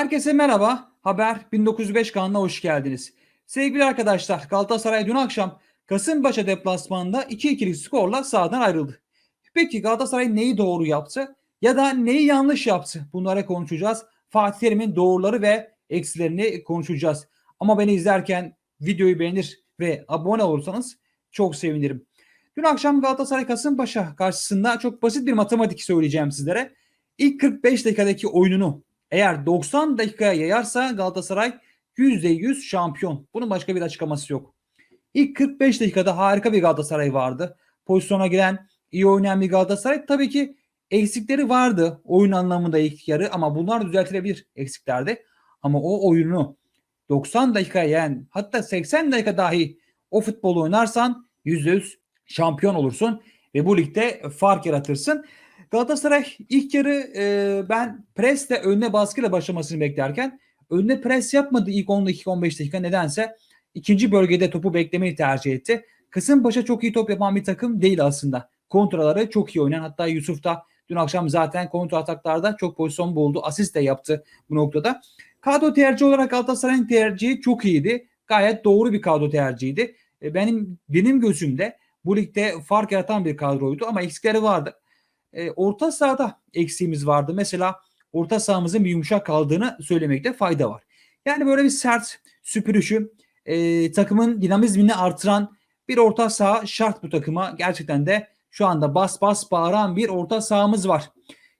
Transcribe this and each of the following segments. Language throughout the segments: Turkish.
Herkese merhaba. Haber 1905 kanalına hoş geldiniz. Sevgili arkadaşlar Galatasaray dün akşam Kasımpaşa deplasmanında 2-2'lik skorla sahadan ayrıldı. Peki Galatasaray neyi doğru yaptı ya da neyi yanlış yaptı? Bunlara konuşacağız. Fatih Terim'in doğruları ve eksilerini konuşacağız. Ama beni izlerken videoyu beğenir ve abone olursanız çok sevinirim. Dün akşam Galatasaray Kasımpaşa karşısında çok basit bir matematik söyleyeceğim sizlere. İlk 45 dakikadaki oyununu eğer 90 dakikaya yayarsa Galatasaray %100 şampiyon. Bunun başka bir açıklaması yok. İlk 45 dakikada harika bir Galatasaray vardı. Pozisyona giren, iyi oynayan bir Galatasaray. Tabii ki eksikleri vardı oyun anlamında ilk yarı ama bunlar düzeltilebilir eksiklerdi. Ama o oyunu 90 dakika yani hatta 80 dakika dahi o futbolu oynarsan %100 şampiyon olursun ve bu ligde fark yaratırsın. Galatasaray ilk yarı e, ben presle önüne baskıyla başlamasını beklerken önüne pres yapmadı ilk 10 dakika 15 dakika nedense ikinci bölgede topu beklemeyi tercih etti. Kasımpaşa çok iyi top yapan bir takım değil aslında. Kontraları çok iyi oynayan hatta Yusuf da dün akşam zaten kontra ataklarda çok pozisyon buldu. Asist de yaptı bu noktada. Kadro tercihi olarak Galatasaray'ın tercihi çok iyiydi. Gayet doğru bir kadro tercihiydi. E, benim benim gözümde bu ligde fark yaratan bir kadroydu ama eksikleri vardı. E, orta sahada eksiğimiz vardı. Mesela orta sahamızın bir yumuşak kaldığını söylemekte fayda var. Yani böyle bir sert süpürüşü e, takımın dinamizmini artıran bir orta saha şart bu takıma. Gerçekten de şu anda bas bas bağıran bir orta sahamız var.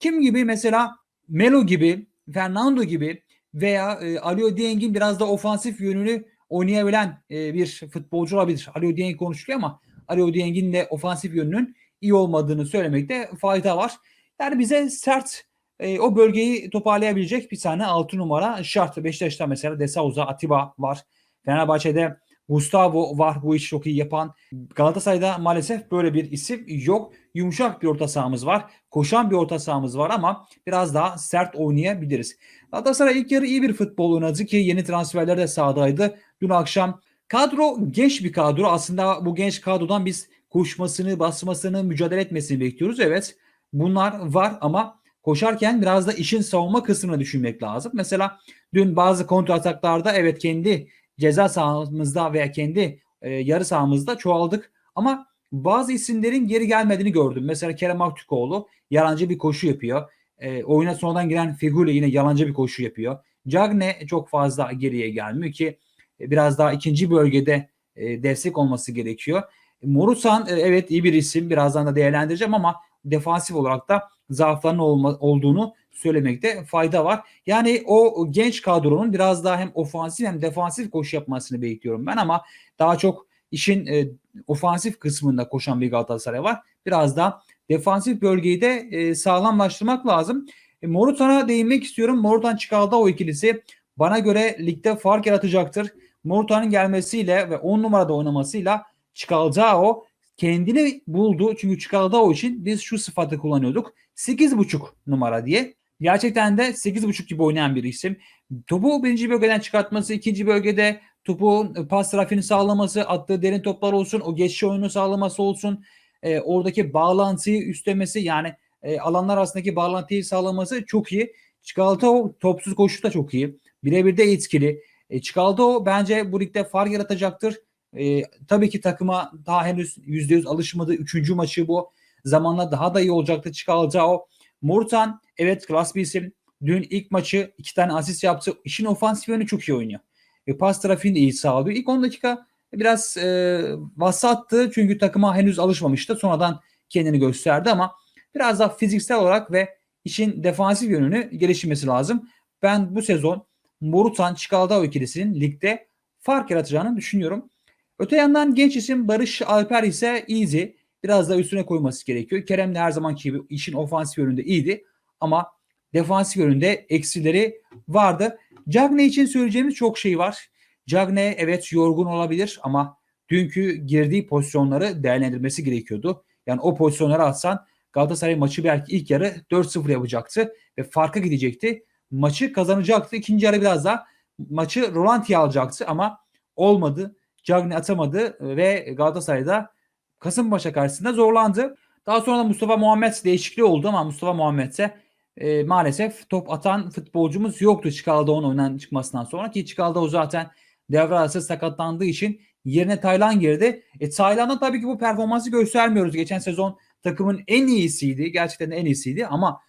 Kim gibi mesela Melo gibi, Fernando gibi veya e, Alio Dieng'in biraz da ofansif yönünü oynayabilen e, bir futbolcu olabilir. Alio Dieng konuşuluyor ama Alio Dieng'in de ofansif yönünün iyi olmadığını söylemekte fayda var. Yani bize sert e, o bölgeyi toparlayabilecek bir tane 6 numara şart. Beşiktaş'ta mesela De Souza, Atiba var. Fenerbahçe'de Gustavo var bu işi çok iyi yapan. Galatasaray'da maalesef böyle bir isim yok. Yumuşak bir orta sahamız var. Koşan bir orta sahamız var ama biraz daha sert oynayabiliriz. Galatasaray ilk yarı iyi bir futbol oynadı ki yeni transferler de sahadaydı. Dün akşam kadro genç bir kadro. Aslında bu genç kadrodan biz koşmasını, basmasını, mücadele etmesini bekliyoruz. Evet bunlar var ama koşarken biraz da işin savunma kısmını düşünmek lazım. Mesela dün bazı kontra ataklarda evet kendi ceza sahamızda veya kendi e, yarı sahamızda çoğaldık ama bazı isimlerin geri gelmediğini gördüm. Mesela Kerem Aktürkoğlu yalancı bir koşu yapıyor. E, oyuna sonradan giren Feguli yine yalancı bir koşu yapıyor. Cagne çok fazla geriye gelmiyor ki biraz daha ikinci bölgede e, destek olması gerekiyor. Morusan e, evet iyi bir isim. Birazdan da değerlendireceğim ama defansif olarak da zaaflarının olma, olduğunu söylemekte fayda var. Yani o genç kadronun biraz daha hem ofansif hem defansif koşu yapmasını bekliyorum ben ama daha çok işin e, ofansif kısmında koşan bir Galatasaray var. Biraz da defansif bölgeyi de e, sağlamlaştırmak lazım. E, Morutan'a değinmek istiyorum. Morutan çıkardı o ikilisi bana göre ligde fark yaratacaktır. Morutan'ın gelmesiyle ve 10 numarada oynamasıyla Çikaldao kendini buldu. Çünkü Çikaldao için biz şu sıfatı kullanıyorduk. 8.5 numara diye. Gerçekten de 8.5 gibi oynayan bir isim. Topu birinci bölgeden çıkartması, ikinci bölgede topu pas trafiğini sağlaması, attığı derin toplar olsun, o geçiş oyunu sağlaması olsun, e, oradaki bağlantıyı üstlemesi yani e, alanlar arasındaki bağlantıyı sağlaması çok iyi. Çikaltao topsuz koşu da çok iyi. Birebir de etkili. E, Çikaltao bence bu ligde fark yaratacaktır. E, tabii ki takıma daha henüz %100 alışmadı. Üçüncü maçı bu. Zamanla daha da iyi olacaktı Çikaltao. Murtan evet klas bir isim. Dün ilk maçı iki tane asist yaptı. İşin ofansif yönü çok iyi oynuyor. E, pas trafiğini iyi sağlıyor. İlk 10 dakika biraz e, vasattı çünkü takıma henüz alışmamıştı. Sonradan kendini gösterdi ama biraz daha fiziksel olarak ve işin defansif yönünü geliştirmesi lazım. Ben bu sezon Morutan Çikaldao ikilisinin ligde fark yaratacağını düşünüyorum. Öte yandan genç isim Barış Alper ise easy. Biraz da üstüne koyması gerekiyor. Kerem de her zamanki gibi işin ofansif yönünde iyiydi. Ama defansif yönünde eksileri vardı. Cagne için söyleyeceğimiz çok şey var. Cagne evet yorgun olabilir ama dünkü girdiği pozisyonları değerlendirmesi gerekiyordu. Yani o pozisyonları atsan Galatasaray maçı belki ilk yarı 4-0 yapacaktı ve farka gidecekti. Maçı kazanacaktı. İkinci yarı biraz daha maçı Rolanti'ye alacaktı ama olmadı. Cagney atamadı ve Galatasaray'da Kasımpaşa karşısında zorlandı. Daha sonra da Mustafa Muhammed değişikliği oldu ama Mustafa Muhammed ise e, maalesef top atan futbolcumuz yoktu Çikaldağ'ın oyundan çıkmasından sonra ki Çikaldağ zaten devre arası sakatlandığı için yerine Taylan girdi. E, Taylan'da tabii ki bu performansı göstermiyoruz. Geçen sezon takımın en iyisiydi. Gerçekten en iyisiydi ama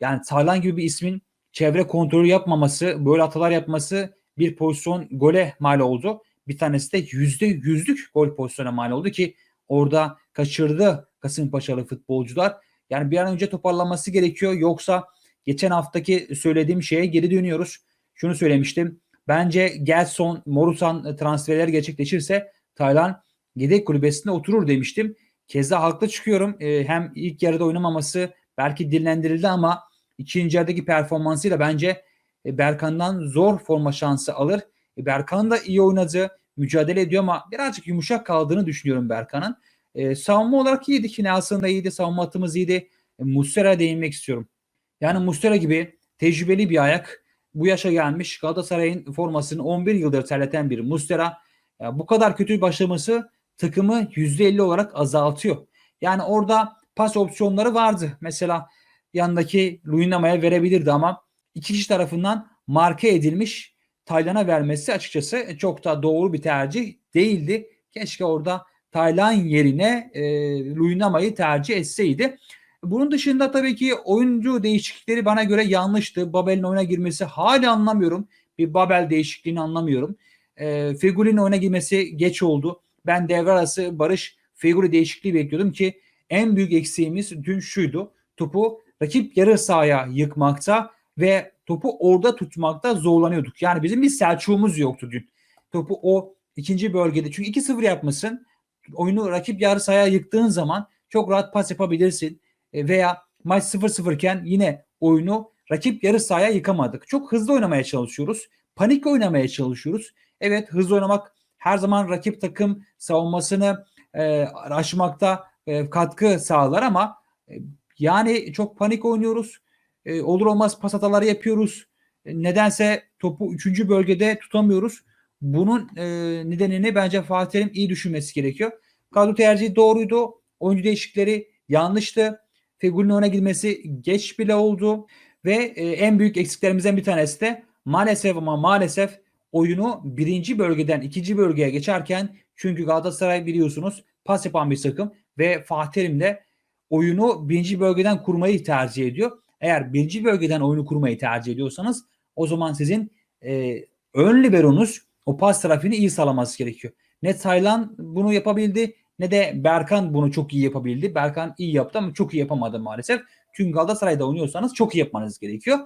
yani Taylan gibi bir ismin çevre kontrolü yapmaması, böyle hatalar yapması bir pozisyon gole mal oldu. Bir tanesi de yüzde yüzlük gol pozisyona mal oldu ki orada kaçırdı Kasımpaşalı futbolcular. Yani bir an önce toparlanması gerekiyor. Yoksa geçen haftaki söylediğim şeye geri dönüyoruz. Şunu söylemiştim. Bence Gelson, Morutan transferleri gerçekleşirse Taylan yedek kulübesinde oturur demiştim. Keza haklı çıkıyorum. Ee, hem ilk yarıda oynamaması belki dinlendirildi ama ikinci yarıdaki performansıyla bence e, Berkan'dan zor forma şansı alır. E, Berkan da iyi oynadı. Mücadele ediyor ama birazcık yumuşak kaldığını düşünüyorum Berkan'ın. E, savunma olarak iyiydi. Yine aslında iyiydi. Savunma hattımız iyiydi. E, Muslera değinmek istiyorum. Yani Muslera gibi tecrübeli bir ayak bu yaşa gelmiş Galatasaray'ın formasını 11 yıldır terleten bir Muslera ya bu kadar kötü başlaması takımı %50 olarak azaltıyor. Yani orada pas opsiyonları vardı. Mesela yanındaki Luyendama'ya verebilirdi ama iki kişi tarafından marka edilmiş Taylan'a vermesi açıkçası çok da doğru bir tercih değildi. Keşke orada Taylan yerine e, Luyendama'yı tercih etseydi. Bunun dışında tabii ki oyuncu değişiklikleri bana göre yanlıştı. Babel'in oyuna girmesi hala anlamıyorum. Bir Babel değişikliğini anlamıyorum. E, Fegüli'nin oyuna girmesi geç oldu. Ben devre arası Barış Fegüli değişikliği bekliyordum ki en büyük eksiğimiz dün şuydu. Topu rakip yarı sahaya yıkmakta ve topu orada tutmakta zorlanıyorduk. Yani bizim bir Selçuk'umuz yoktu dün. Topu o ikinci bölgede çünkü 2-0 yapmasın oyunu rakip yarı sahaya yıktığın zaman çok rahat pas yapabilirsin. E, veya maç 0-0 iken yine oyunu rakip yarı sahaya yıkamadık. Çok hızlı oynamaya çalışıyoruz. Panik oynamaya çalışıyoruz. Evet hızlı oynamak her zaman rakip takım savunmasını e, aşmakta e, katkı sağlar ama e, yani çok panik oynuyoruz. E, olur olmaz pas hataları yapıyoruz. E, nedense topu 3. bölgede tutamıyoruz. Bunun e, nedenini bence Fatih'in iyi düşünmesi gerekiyor. Kadro tercihi doğruydu. Oyuncu değişikleri yanlıştı. Fegül'ün öne girmesi geç bile oldu. Ve e, en büyük eksiklerimizden bir tanesi de maalesef ama maalesef oyunu birinci bölgeden ikinci bölgeye geçerken çünkü Galatasaray biliyorsunuz pas yapan bir takım ve Fatih Terim de oyunu birinci bölgeden kurmayı tercih ediyor. Eğer birinci bölgeden oyunu kurmayı tercih ediyorsanız o zaman sizin e, ön liberonuz o pas trafiğini iyi sağlaması gerekiyor. Ne Taylan bunu yapabildi ne de Berkan bunu çok iyi yapabildi. Berkan iyi yaptı ama çok iyi yapamadı maalesef. Çünkü Galatasaray'da oynuyorsanız çok iyi yapmanız gerekiyor.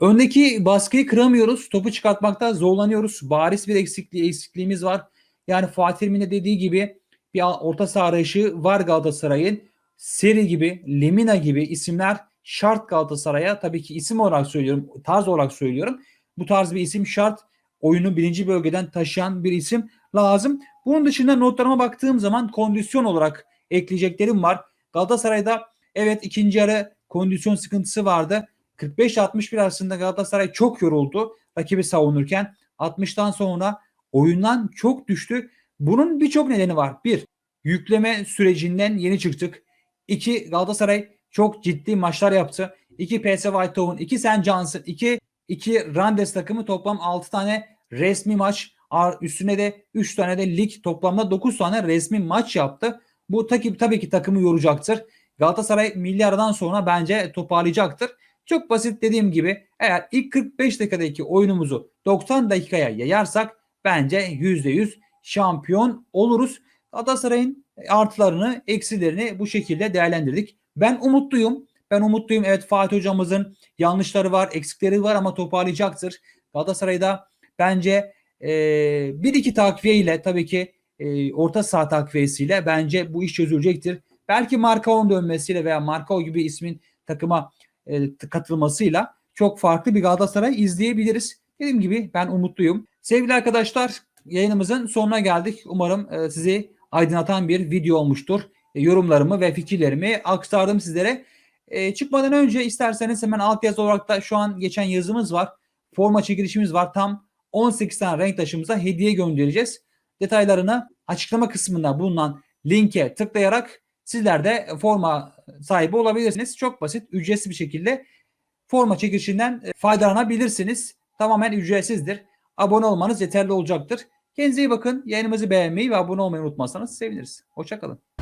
Öndeki baskıyı kıramıyoruz. Topu çıkartmakta zorlanıyoruz. Bariz bir eksikliği, eksikliğimiz var. Yani Fatih de dediği gibi bir orta saha arayışı var Galatasaray'ın. Seri gibi, Lemina gibi isimler şart Galatasaray'a. Tabii ki isim olarak söylüyorum, tarz olarak söylüyorum. Bu tarz bir isim şart. Oyunu birinci bölgeden taşıyan bir isim lazım. Bunun dışında notlarıma baktığım zaman kondisyon olarak ekleyeceklerim var. Galatasaray'da evet ikinci yarı kondisyon sıkıntısı vardı. 45-61 arasında Galatasaray çok yoruldu rakibi savunurken. 60'tan sonra oyundan çok düştü. Bunun birçok nedeni var. Bir, yükleme sürecinden yeni çıktık. İki, Galatasaray çok ciddi maçlar yaptı. İki PSV Eindhoven, iki St. Johnson, iki, iki Randes takımı toplam 6 tane resmi maç Üstüne de 3 tane de lig toplamda 9 tane resmi maç yaptı. Bu tabii, tabii ki takımı yoracaktır. Galatasaray milli aradan sonra bence toparlayacaktır. Çok basit dediğim gibi eğer ilk 45 dakikadaki oyunumuzu 90 dakikaya yayarsak bence %100 şampiyon oluruz. Galatasaray'ın artılarını, eksilerini bu şekilde değerlendirdik. Ben umutluyum. Ben umutluyum. Evet Fatih hocamızın yanlışları var, eksikleri var ama toparlayacaktır. Galatasaray'da bence e, bir iki takviye ile tabii ki e, orta saha takviyesiyle bence bu iş çözülecektir. Belki Markao'nun dönmesiyle veya Markao gibi ismin takıma e, katılmasıyla çok farklı bir Galatasaray izleyebiliriz. Dediğim gibi ben umutluyum. Sevgili arkadaşlar yayınımızın sonuna geldik. Umarım e, sizi aydınlatan bir video olmuştur. E, yorumlarımı ve fikirlerimi aktardım sizlere. E, çıkmadan önce isterseniz hemen alt yazı olarak da şu an geçen yazımız var. Forma çekilişimiz var. Tam 18 tane renk taşımıza hediye göndereceğiz. Detaylarını açıklama kısmında bulunan linke tıklayarak sizler de forma sahibi olabilirsiniz. Çok basit, ücretsiz bir şekilde forma çekilişinden e, faydalanabilirsiniz. Tamamen ücretsizdir. Abone olmanız yeterli olacaktır. Kendinize iyi bakın. Yayınımızı beğenmeyi ve abone olmayı unutmazsanız seviniriz. Hoşçakalın.